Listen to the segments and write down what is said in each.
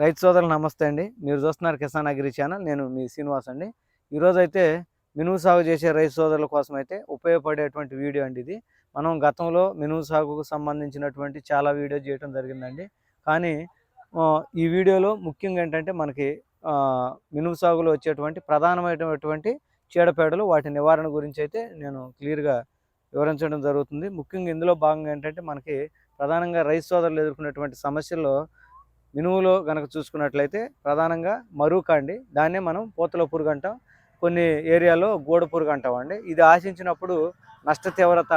రైతు సోదరులు నమస్తే అండి. మీరు చూస్తున్నారు కిసాన్ అగ్రి ఛానల్. నేను మీ శ్రీనివాస్ అండి. ఈరోజు అయితే సాగు చేసే రైతు సోదరుల కోసం అయితే ఉపయోగపడేటువంటి వీడియో అండి ఇది. మనం గతంలో మినుము సాగుకు సంబంధించినటువంటి చాలా వీడియో చేయడం జరిగిందండి. కానీ ఈ వీడియోలో ముఖ్యంగా ఏంటంటే మనకి ఆ, మినుము సాగులో వచ్చేటువంటి ప్రధానమైనటువంటి చీడపేడలు వాటి నివారణ గురించి అయితే నేను క్లియర్గా వివరించడం జరుగుతుంది. ముఖ్యంగా ఇందులో భాగంగా ఏంటంటే మనకి ప్రధానంగా రైతు సోదరులు ఎదుర్కొన్నటువంటి సమస్యల్లో మినుములో కనుక చూసుకున్నట్లయితే ప్రధానంగా మరూక అండి దాన్నే మనం పూతల పురుగు అంటాం. కొన్ని ఏరియాలో గోడ పురుగు అంటాం అండి ఇది ఆశించినప్పుడు నష్ట తీవ్రత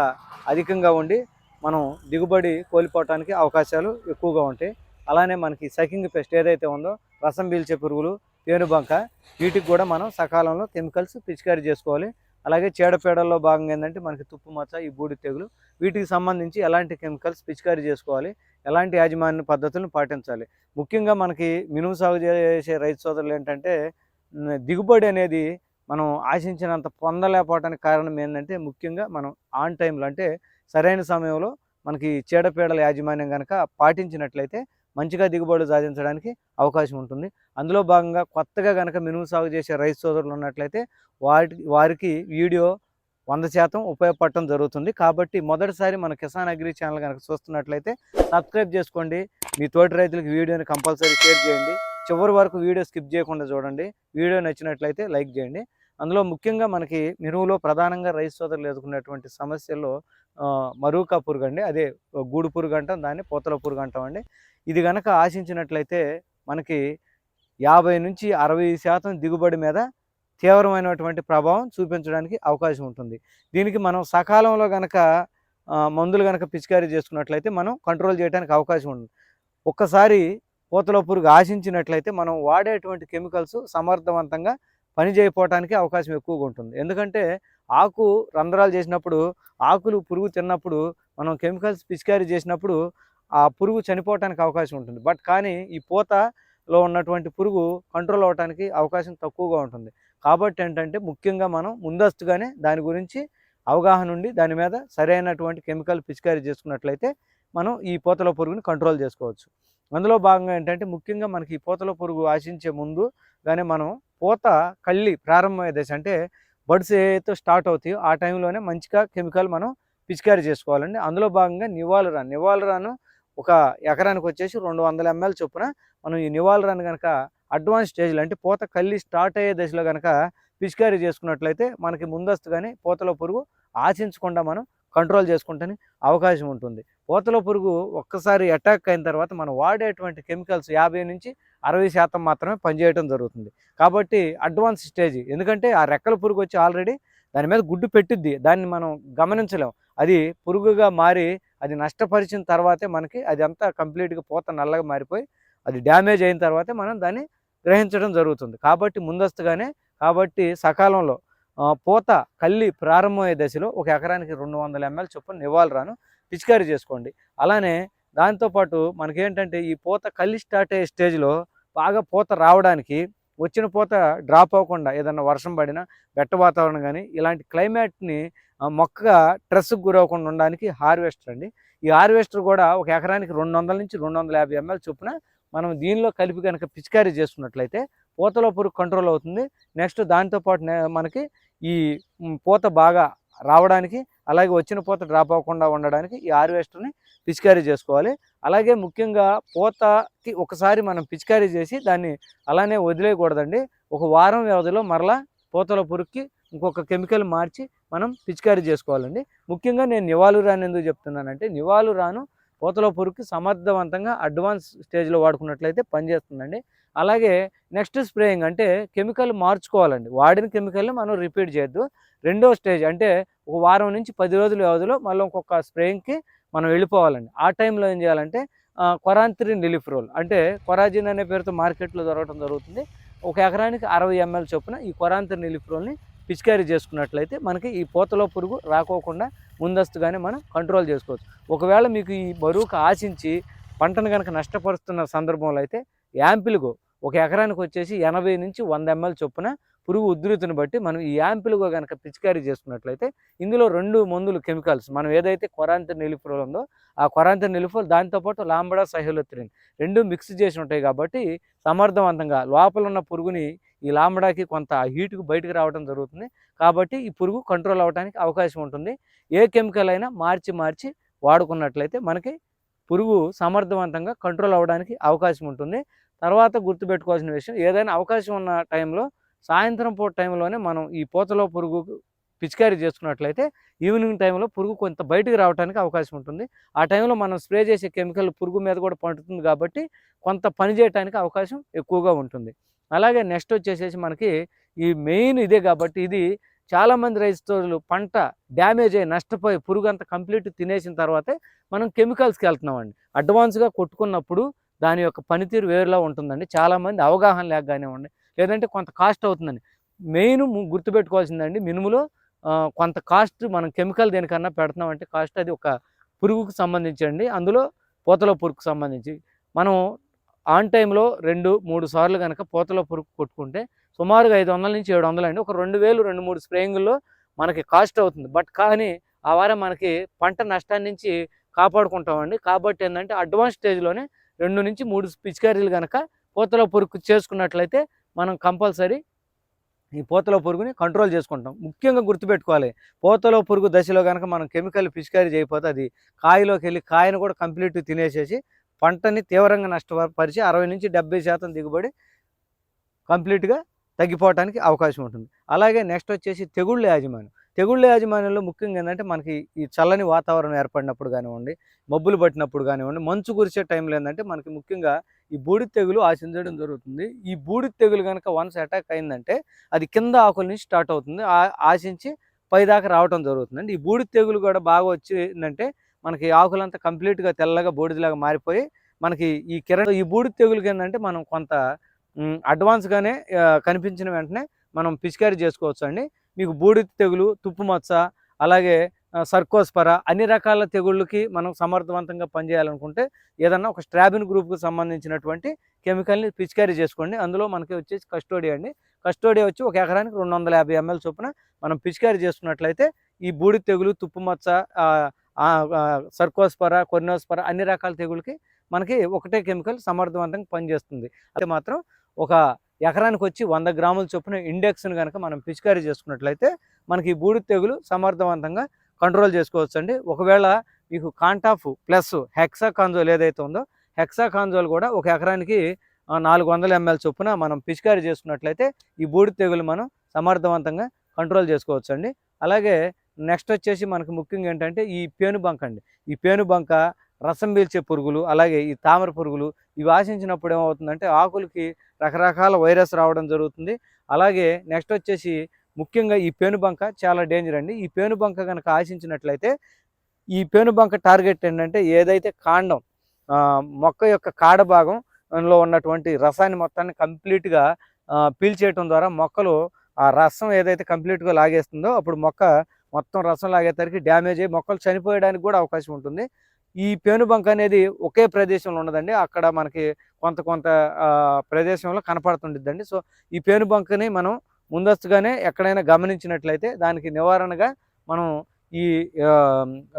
అధికంగా ఉండి మనం దిగుబడి కోల్పోవటానికి అవకాశాలు ఎక్కువగా ఉంటాయి. అలానే మనకి సకింగ్ పెస్ట్ ఏదైతే ఉందో రసం పీల్చే పురుగులు పేనుబంక వీటికి కూడా మనం సకాలంలో కెమికల్స్ పిచికారీ చేసుకోవాలి. అలాగే చీడపీడల్లో భాగంగా ఏంటంటే మనకి తుప్పు మచ్చ ఈ బూడి తెగులు వీటికి సంబంధించి ఎలాంటి కెమికల్స్ పిచికారీ చేసుకోవాలి. ఎలాంటి యాజమాన్య పద్ధతులను పాటించాలి? ముఖ్యంగా మనకి మినుము సాగు చేసే రైతు సోదరులు ఏంటంటే దిగుబడి అనేది మనం ఆశించినంత పొందలేకపోవడానికి కారణం ఏంటంటే ముఖ్యంగా మనం ఆన్ టైంలో అంటే సరైన సమయంలో మనకి చీడపీడల యాజమాన్యం కనుక పాటించినట్లయితే మంచిగా దిగుబడి సాధించడానికి అవకాశం ఉంటుంది. అందులో భాగంగా కొత్తగా కనుక మినుము సాగు చేసే రైతు సోదరులు ఉన్నట్లయితే వాటి వారికి వీడియో వంద శాతం ఉపయోగపడటం జరుగుతుంది. కాబట్టి మొదటిసారి మన కిసాన్ అగ్రి ఛానల్ కనుక చూస్తున్నట్లయితే సబ్స్క్రైబ్ చేసుకోండి. మీ తోటి రైతులకు వీడియోని కంపల్సరీ షేర్ చేయండి. చివరి వరకు వీడియో స్కిప్ చేయకుండా చూడండి. వీడియో నచ్చినట్లయితే లైక్ చేయండి. అందులో ముఖ్యంగా మనకి మినువులో ప్రధానంగా రైతు సోదరులు ఎదుర్కొన్నటువంటి సమస్యల్లో ఆ, మరూకా పురుగు అండి. అదే గూడు పురుగు అంటాం దాన్ని పూతల పురుగు అంటాం అండి. ఇది కనుక ఆశించినట్లయితే మనకి యాభై నుంచి అరవై శాతం దిగుబడి మీద తీవ్రమైనటువంటి ప్రభావం చూపించడానికి అవకాశం ఉంటుంది. దీనికి మనం సకాలంలో కనుక మందులు కనుక పిచికారీ చేసుకున్నట్లయితే మనం కంట్రోల్ చేయడానికి అవకాశం ఉంటుంది. ఒక్కసారి పూతలో పురుగు ఆశించినట్లయితే మనం వాడేటువంటి కెమికల్స్ సమర్థవంతంగా పనిచేయకపోవటానికి అవకాశం ఎక్కువగా ఉంటుంది. ఎందుకంటే ఆకు రంధ్రాలు చేసినప్పుడు ఆకులు పురుగు తిన్నప్పుడు మనం కెమికల్స్ పిచికారీ చేసినప్పుడు ఆ పురుగు చనిపోవటానికి అవకాశం ఉంటుంది. బట్ కానీ ఈ పూతలో ఉన్నటువంటి పురుగు కంట్రోల్ అవ్వటానికి అవకాశం తక్కువగా ఉంటుంది. కాబట్టి ఏంటంటే ముఖ్యంగా మనం ముందస్తుగానే దాని గురించి అవగాహన ఉండి దాని మీద సరైనటువంటి కెమికల్ పిచికారీ చేసుకున్నట్లయితే మనం ఈ పూతల పురుగుని కంట్రోల్ చేసుకోవచ్చు. అందులో భాగంగా ఏంటంటే ముఖ్యంగా మనకి ఈ పూతల పురుగు ఆశించే ముందు కానీ మనం పూత కళ్ళి ప్రారంభమయ్యే దశ అంటే బడ్స్ ఏదైతే స్టార్ట్ అవుతాయో ఆ టైంలోనే మంచిగా కెమికల్ మనం పిచికారీ చేసుకోవాలండి. అందులో భాగంగా నివాళరాన్ నివాళరాను ఒక ఎకరానికి వచ్చేసి రెండు వందల ఎంఎల్ చొప్పున మనం ఈ నివాళరాన్ కనుక అడ్వాన్స్ స్టేజ్లో అంటే పూత కళ్ళి స్టార్ట్ అయ్యే దశలో కనుక పిచికారీ చేసుకున్నట్లయితే మనకి ముందస్తుగానే పూతలో పురుగు ఆశించకుండా మనం కంట్రోల్ చేసుకుంటానికి అవకాశం ఉంటుంది. పూతలో పురుగు ఒక్కసారి అటాక్ అయిన తర్వాత మనం వాడేటువంటి కెమికల్స్ యాభై నుంచి అరవై శాతం మాత్రమే పనిచేయడం జరుగుతుంది. కాబట్టి అడ్వాన్స్ స్టేజ్ ఎందుకంటే ఆ రెక్కల పురుగు వచ్చి ఆల్రెడీ దాని మీద గుడ్డు పెట్టిద్ది. దాన్ని మనం గమనించలేం. అది పురుగుగా మారి అది నష్టపరిచిన తర్వాతే మనకి అది అంతా కంప్లీట్గా పూత నల్లగా మారిపోయి అది డ్యామేజ్ అయిన తర్వాతే మనం దాన్ని గ్రహించడం జరుగుతుంది. కాబట్టి ముందస్తుగానే కాబట్టి సకాలంలో ఆ, పూత కల్లి ప్రారంభమయ్యే దశలో ఒక ఎకరానికి రెండు వందల ఎంఎల్ చొప్పున నివాళరాను పిచికారీ చేసుకోండి. అలానే దాంతోపాటు మనకేంటంటే ఈ పూత కల్లి స్టార్ట్ అయ్యే స్టేజ్లో బాగా పూత రావడానికి వచ్చిన పూత డ్రాప్ అవ్వకుండా ఏదన్నా వర్షం పడినా బెట్ట వాతావరణం కానీ ఇలాంటి క్లైమేట్ని మొక్కగా మొక్క స్ట్రెస్కి గురవకుండా ఉండడానికి హార్వెస్టర్ అండి. ఈ హార్వెస్టర్ కూడా ఒక ఎకరానికి రెండు వందల నుంచి రెండు వందల యాభై ఎంఎల్ చొప్పున మనం దీనిలో కలిపి కనుక పిచికారీ చేసుకున్నట్లయితే పూతలో పురుగు కంట్రోల్ అవుతుంది. నెక్స్ట్ దాంతోపాటు మనకి ఈ పూత బాగా రావడానికి అలాగే వచ్చిన పూత డ్రాప్ అవ్వకుండా ఉండడానికి ఈ హార్వెస్టర్ని పిచికారీ చేసుకోవాలి. అలాగే ముఖ్యంగా పూతకి ఒకసారి మనం పిచికారీ చేసి దాన్ని అలానే వదిలేయకూడదండి. ఒక వారం వ్యవధిలో మరలా పూతల పురుగుకి ఇంకొక కెమికల్ మార్చి మనం పిచికారీ చేసుకోవాలండి. ముఖ్యంగా నేను నివాళు రాను ఎందుకు చెప్తున్నానంటే నివాళు రాను పూతలో పురుగుకి సమర్థవంతంగా అడ్వాన్స్ స్టేజ్లో వాడుకున్నట్లయితే పనిచేస్తుందండి. అలాగే నెక్స్ట్ స్ప్రేయింగ్ అంటే కెమికల్ మార్చుకోవాలండి. వాడిన కెమికల్ని మనం రిపీట్ చేయొద్దు. రెండో స్టేజ్ అంటే ఒక వారం నుంచి పది రోజుల వ్యవధిలో మళ్ళీ ఇంకొక స్ప్రేయింగ్కి మనం వెళ్ళిపోవాలండి. ఆ టైంలో ఏం చేయాలంటే కొరాంత్రిన్ రిలీఫ్ రోల్ అంటే కొరాజిన్ అనే పేరుతో మార్కెట్లో దొరకడం జరుగుతుంది. ఒక ఎకరానికి అరవై ఎంఎల్ చొప్పున ఈ కొరాంత్రిన్ రిలీఫ్ రోల్ని పిచికారీ చేసుకున్నట్లయితే మనకి ఈ పూతలో పురుగు రాకోకుండా ముందస్తుగానే మనం కంట్రోల్ చేసుకోవచ్చు. ఒకవేళ మీకు ఈ బరువుకు ఆశించి పంటను కనుక నష్టపరుస్తున్న సందర్భంలో అయితే యాంపిల్గో ఒక ఎకరానికి వచ్చేసి ఎనభై నుంచి వంద ఎంఎల్ చొప్పున పురుగు ఉధృతిని బట్టి మనం ఈ యాంపిల్గా కనుక పిచికారీ చేసుకున్నట్లయితే ఇందులో రెండు మందులు కెమికల్స్ మనం ఏదైతే కొరాంత నిలిఫ్రోల్ ఉందో ఆ కొరాంత నిలిఫ్రోల్ దాంతోపాటు లాంబడా సహోలత్రిన్ రెండు మిక్స్ చేసి ఉంటాయి కాబట్టి సమర్థవంతంగా లోపల ఉన్న పురుగుని ఈ లాంబడాకి కొంత హీట్కి బయటకు రావడం జరుగుతుంది. కాబట్టి ఈ పురుగు కంట్రోల్ అవ్వడానికి అవకాశం ఉంటుంది. ఏ కెమికల్ అయినా మార్చి మార్చి వాడుకున్నట్లయితే మనకి పురుగు సమర్థవంతంగా కంట్రోల్ అవ్వడానికి అవకాశం ఉంటుంది. తర్వాత గుర్తుపెట్టుకోవాల్సిన విషయం ఏదైనా అవకాశం ఉన్న టైంలో సాయంత్రం పూట టైంలోనే మనం ఈ పూతలో పురుగు పిచికారీ చేసుకున్నట్లయితే ఈవినింగ్ టైంలో పురుగు కొంత బయటికి రావడానికి అవకాశం ఉంటుంది. ఆ టైంలో మనం స్ప్రే చేసే కెమికల్ పురుగు మీద కూడా పండుతుంది కాబట్టి కొంత పని చేయడానికి అవకాశం ఎక్కువగా ఉంటుంది. అలాగే నెక్స్ట్ వచ్చేసేసి మనకి ఈ మెయిన్ ఇదే కాబట్టి ఇది చాలామంది రైతులు పంట డ్యామేజ్ అయ్యి నష్టపోయి పురుగు అంతా కంప్లీట్ తినేసిన తర్వాతే మనం కెమికల్స్కి వెళ్తున్నామండి. అడ్వాన్స్గా కొట్టుకున్నప్పుడు దాని యొక్క పనితీరు వేరులా ఉంటుందండి. చాలామంది అవగాహన లేక కానివ్వండి లేదంటే కొంత కాస్ట్ అవుతుందండి. మెయిన్ గుర్తుపెట్టుకోవాల్సిందండి మినుములో కొంత కాస్ట్ మనం కెమికల్ దేనికన్నా పెడుతున్నామంటే కాస్ట్ అది ఒక పురుగుకు సంబంధించండి. అందులో పూతలో పురుగుకు సంబంధించి. మనం ఆన్ టైంలో రెండు మూడు సార్లు కనుక పూతలో పురుగు కొట్టుకుంటే సుమారుగా ఐదు వందల నుంచి ఏడు వందలు అండి. ఒక రెండు వేలు రెండు మూడు స్ప్రేయింగుల్లో మనకి కాస్ట్ అవుతుంది. బట్ కానీ ఆ వారం మనకి పంట నష్టాన్ని నుంచి కాపాడుకుంటామండి. కాబట్టి ఏంటంటే అడ్వాన్స్ స్టేజ్లోనే రెండు నుంచి మూడు పిచికారీలు కనుక పూతలో పురుగు చేసుకున్నట్లయితే మనం కంపల్సరీ ఈ పూతలో పురుగుని కంట్రోల్ చేసుకుంటాం. ముఖ్యంగా గుర్తుపెట్టుకోవాలి. పూతలో పురుగు దశలో కనుక మనం కెమికల్ పిచికారీ చేయకపోతే అది కాయలోకి వెళ్ళి కాయను కూడా కంప్లీట్ తినేసేసి పంటని తీవ్రంగా నష్టపరిచి అరవై నుంచి డెబ్బై శాతం దిగుబడి కంప్లీట్గా తగ్గిపోవడానికి అవకాశం ఉంటుంది. అలాగే నెక్స్ట్ వచ్చేసి తెగుళ్ళ యాజమాన్యం. తెగుళ్ళ యాజమాన్యంలో ముఖ్యంగా ఏంటంటే మనకి ఈ చల్లని వాతావరణం ఏర్పడినప్పుడు కానివ్వండి మబ్బులు పట్టినప్పుడు కానివ్వండి మంచు కురిసే టైంలో ఏంటంటే మనకి ముఖ్యంగా ఈ బూడిద తెగులు ఆశించడం జరుగుతుంది. ఈ బూడిద తెగులు కనుక వన్స్ అటాక్ అయిందంటే అది కింద ఆకుల నుంచి స్టార్ట్ అవుతుంది. ఆ- ఆశించి పైదాకా రావడం జరుగుతుంది అండి ఈ బూడిద తెగులు కూడా బాగా వచ్చిందంటే మనకి ఆకులంతా కంప్లీట్గా తెల్లగా బూడిదలాగా మారిపోయి మనకి ఈ కిరణ ఈ బూడిద తెగులుకి ఏంటంటే మనం కొంత అడ్వాన్స్గానే కనిపించిన వెంటనే మనం పిచికారీ చేసుకోవచ్చు అండి మీకు బూడిద తెగులు తుప్పు మచ్చ అలాగే సర్కోస్పర అన్ని రకాల తెగుళ్ళకి మనం సమర్థవంతంగా పనిచేయాలనుకుంటే ఏదన్నా ఒక స్ట్రాబిన్ గ్రూప్కి సంబంధించినటువంటి కెమికల్ని పిచికారీ చేసుకోండి. అందులో మనకి వచ్చేసి కస్టోడియా అండి. కస్టోడియా వచ్చి ఒక ఎకరానికి రెండు వందల యాభై ఎంఎల్ చొప్పున మనం పిచికారీ చేసుకున్నట్లయితే ఈ బూడిద తెగులు తుప్పు మచ్చ సర్కోస్పర కొరినోస్పర అన్ని రకాల తెగులకి మనకి ఒకటే కెమికల్ సమర్థవంతంగా పనిచేస్తుంది. అయితే మాత్రం ఒక ఎకరానికి వచ్చి వంద గ్రాముల చొప్పున ఇండెక్స్ను కనుక మనం పిచికారీ చేసుకున్నట్లయితే మనకి ఈ బూడిద తెగులు సమర్థవంతంగా కంట్రోల్ చేసుకోవచ్చు అండి ఒకవేళ మీకు కాంటాఫ్ ప్లస్ హెక్సా కాంజోల్ ఏదైతే ఉందో హెక్సా కాంజోల్ కూడా ఒక ఎకరానికి నాలుగు వందల ఎంఎల్ చొప్పున మనం పిచికారీ చేసుకున్నట్లయితే ఈ బూడిద తెగులు మనం సమర్థవంతంగా కంట్రోల్ చేసుకోవచ్చు అండి అలాగే నెక్స్ట్ వచ్చేసి మనకు ముఖ్యంగా ఏంటంటే ఈ పేనుబంక అండి. ఈ పేనుబంక రసం పీల్చే పురుగులు అలాగే ఈ తామర పురుగులు ఇవి ఆశించినప్పుడు ఏమవుతుందంటే ఆకులకి రకరకాల వైరస్ రావడం జరుగుతుంది. అలాగే నెక్స్ట్ వచ్చేసి ముఖ్యంగా ఈ పేనుబంక చాలా డేంజర్ అండి. ఈ పేనుబంక కనుక ఆశించినట్లయితే ఈ పేనుబంక టార్గెట్ ఏంటంటే ఏదైతే కాండం మొక్క యొక్క కాడ భాగంలో ఉన్నటువంటి రసాన్ని మొత్తాన్ని కంప్లీట్గా పీల్చేయటం ద్వారా మొక్కలు ఆ రసం ఏదైతే కంప్లీట్గా లాగేస్తుందో అప్పుడు మొక్క మొత్తం రసం లాగేసరికి డ్యామేజ్ అయ్యి మొక్కలు చనిపోయడానికి కూడా అవకాశం ఉంటుంది. ఈ పేనుబంక అనేది ఒకే ప్రదేశంలో ఉండదండి. అక్కడ మనకి కొంత కొంత ప్రదేశంలో కనపడుతుండిద్దండి. సో ఈ పేనుబంకని మనం ముందస్తుగానే ఎక్కడైనా గమనించినట్లయితే దానికి నివారణగా మనం ఈ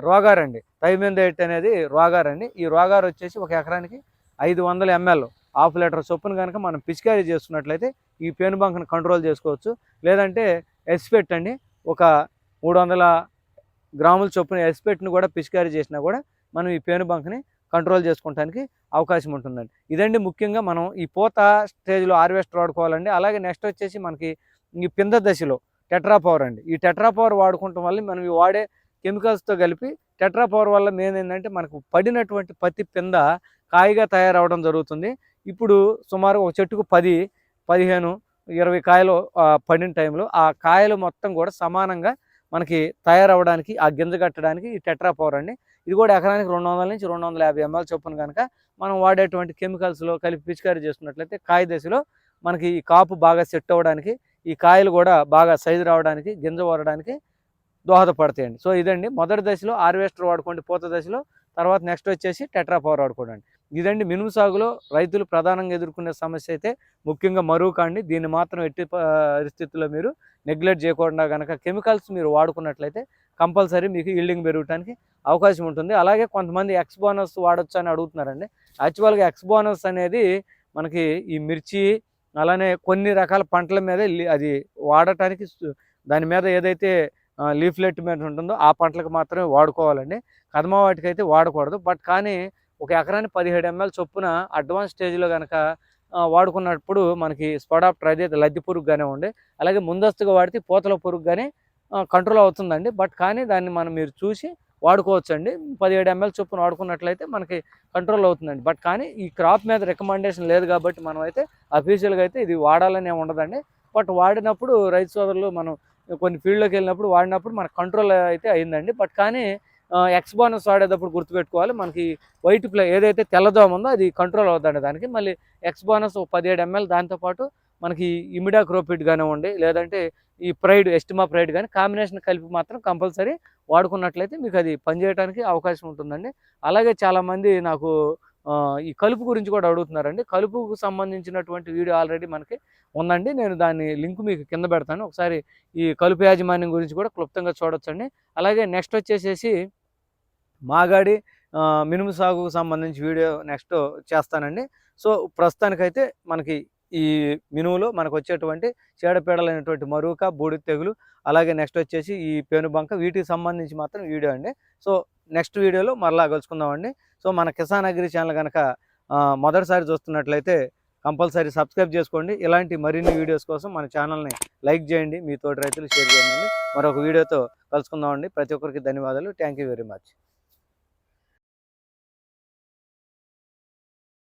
రోగారండి. థైమెందైట్ అనేది రోగారండి. ఈ రోగారు వచ్చేసి ఒక ఎకరానికి ఐదు వందల ఎంఎల్ హాఫ్ లీటర్ చొప్పున కనుక మనం పిచికారీ చేసుకున్నట్లయితే ఈ పేనుబంకను కంట్రోల్ చేసుకోవచ్చు. లేదంటే ఎస్పెట్ అండి. ఒక మూడు వందల గ్రాముల చొప్పున ఎస్పెట్ని కూడా పిచికారీ చేసినా కూడా మనం ఈ పేనుబంకని కంట్రోల్ చేసుకోవడానికి అవకాశం ఉంటుందండి. ఇదండి ముఖ్యంగా మనం ఈ పూత స్టేజ్లో హార్వెస్టర్ వాడుకోవాలండి. అలాగే నెక్స్ట్ వచ్చేసి మనకి ఈ పింద దశలో టెట్రా పవర్ అండి. ఈ టెట్రా పవర్ వాడుకోవటం వల్ల మనం ఈ వాడే కెమికల్స్తో కలిపి టెట్రా పవర్ వల్ల మెయిన్ ఏంటంటే మనకు పడినటువంటి పత్తి పింద కాయగా తయారవడం జరుగుతుంది. ఇప్పుడు సుమారు ఒక చెట్టుకు పది పదిహేను ఇరవై కాయలు పడిన టైంలో ఆ కాయలు మొత్తం కూడా సమానంగా మనకి తయారవడానికి ఆ గింజ కట్టడానికి ఈ టెట్రా పవర్ అండి. ఇది కూడా ఎకరానికి రెండు వందల నుంచి రెండు వందల యాభై ఎంఎల్ చొప్పున కనుక మనం వాడేటువంటి కెమికల్స్లో కలిపి పిచికారీ చేసుకున్నట్లయితే కాయ దశలో మనకి ఈ కాపు బాగా సెట్ అవ్వడానికి ఈ కాయలు కూడా బాగా సైజు రావడానికి గింజ వరడానికి దోహదపడతాయండి. సో ఇదండి. మొదటి దశలో హార్వెస్టర్ వాడుకోండి పూత దశలో. తర్వాత నెక్స్ట్ వచ్చేసి టెట్రా పవర్ వాడుకోండి ఇదండి మినుము సాగులో రైతులు ప్రధానంగా ఎదుర్కొనే సమస్య అయితే ముఖ్యంగా మరువు కాండి. దీన్ని మాత్రం ఎట్టి పరిస్థితుల్లో మీరు నెగ్లెక్ట్ చేయకుండా కనుక కెమికల్స్ మీరు వాడుకున్నట్లయితే కంపల్సరీ మీకు ఈల్డింగ్ పెరగడానికి అవకాశం ఉంటుంది. అలాగే కొంతమంది ఎక్స్ బోనస్ వాడచ్చు అని అడుగుతున్నారండి. యాక్చువల్గా ఎక్స్ బోనస్ అనేది మనకి ఈ మిర్చి అలానే కొన్ని రకాల పంటల మీద అది వాడటానికి దాని మీద ఏదైతే లీఫ్లెట్ మీద ఉంటుందో ఆ పంటలకు మాత్రమే వాడుకోవాలండి. కదమ వాటికి అయితే వాడకూడదు. బట్ కానీ ఒక ఎకరానికి పదిహేడు ఎంఎల్ చొప్పున అడ్వాన్స్ స్టేజ్లో కనుక వాడుకున్నప్పుడు మనకి స్పొడాప్టర్ అయితే లద్ది పురుగుగానే ఉండే. అలాగే ముందస్తుగా వాడితే పూతల పురుగుగానే కంట్రోల్ అవుతుందండి. బట్ కానీ దాన్ని మనం మీరు చూసి వాడుకోవచ్చండి. పదిహేడు ఎంఎల్ చొప్పున వాడుకున్నట్లయితే మనకి కంట్రోల్ అవుతుందండి. బట్ కానీ ఈ క్రాప్ మీద రికమెండేషన్ లేదు కాబట్టి మనం అయితే అఫీషియల్గా అయితే ఇది వాడాలని ఉండదండి. బట్ వాడినప్పుడు రైతు సోదరులు మనం కొన్ని ఫీల్డ్లోకి వెళ్ళినప్పుడు వాడినప్పుడు మనకు కంట్రోల్ అయితే అయిందండి. బట్ కానీ ఎక్స్ బోనస్ వాడేటప్పుడు గుర్తుపెట్టుకోవాలి. మనకి వైట్ ప్లే ఏదైతే తెల్లదోమ ఉందో అది కంట్రోల్ అవుతుందండి దానికి. మళ్ళీ ఎక్స్ బోనస్ ఒక పదిహేడు ఎంఎల్ దాంతోపాటు మనకి ఇమిడా క్రోపిడ్ కానివ్వండి లేదంటే ఈ ప్రైడ్ ఎస్టిమా ప్రైడ్ కానీ కాంబినేషన్ కలిపి మాత్రం కంపల్సరీ వాడుకున్నట్లయితే మీకు అది పనిచేయడానికి అవకాశం ఉంటుందండి. అలాగే చాలామంది నాకు ఈ కలుపు గురించి కూడా అడుగుతున్నారండి. కలుపుకు సంబంధించినటువంటి వీడియో ఆల్రెడీ మనకి ఉందండి. నేను దాన్ని లింక్ మీకు కింద పెడతాను. ఒకసారి ఈ కలుపు యాజమాన్యం గురించి కూడా క్లుప్తంగా చూడొచ్చండి. అలాగే నెక్స్ట్ వచ్చేసేసి మాగాడి మినుము సాగుకు సంబంధించి వీడియో నెక్స్ట్ చేస్తానండి. సో ప్రస్తుతానికైతే మనకి ఈ మినుములో మనకు వచ్చేటువంటి చీడపీడలైనటువంటి మరుక బూడి తెగులు అలాగే నెక్స్ట్ వచ్చేసి ఈ పేనుబంక వీటికి సంబంధించి మాత్రం వీడియో అండి. సో నెక్స్ట్ వీడియోలో మరలా కలుసుకుందామండి. సో మన కిసాన్ అగ్రి ఛానల్ కనుక మొదటిసారి చూస్తున్నట్లయితే కంపల్సరీ సబ్స్క్రైబ్ చేసుకోండి. ఇలాంటి మరిన్ని వీడియోస్ కోసం మన ఛానల్ని లైక్ చేయండి. మీ తోటి రైతులు షేర్ చేయండి. మరొక వీడియోతో కలుసుకుందామండి. ప్రతి ఒక్కరికి ధన్యవాదాలు. Thank you very much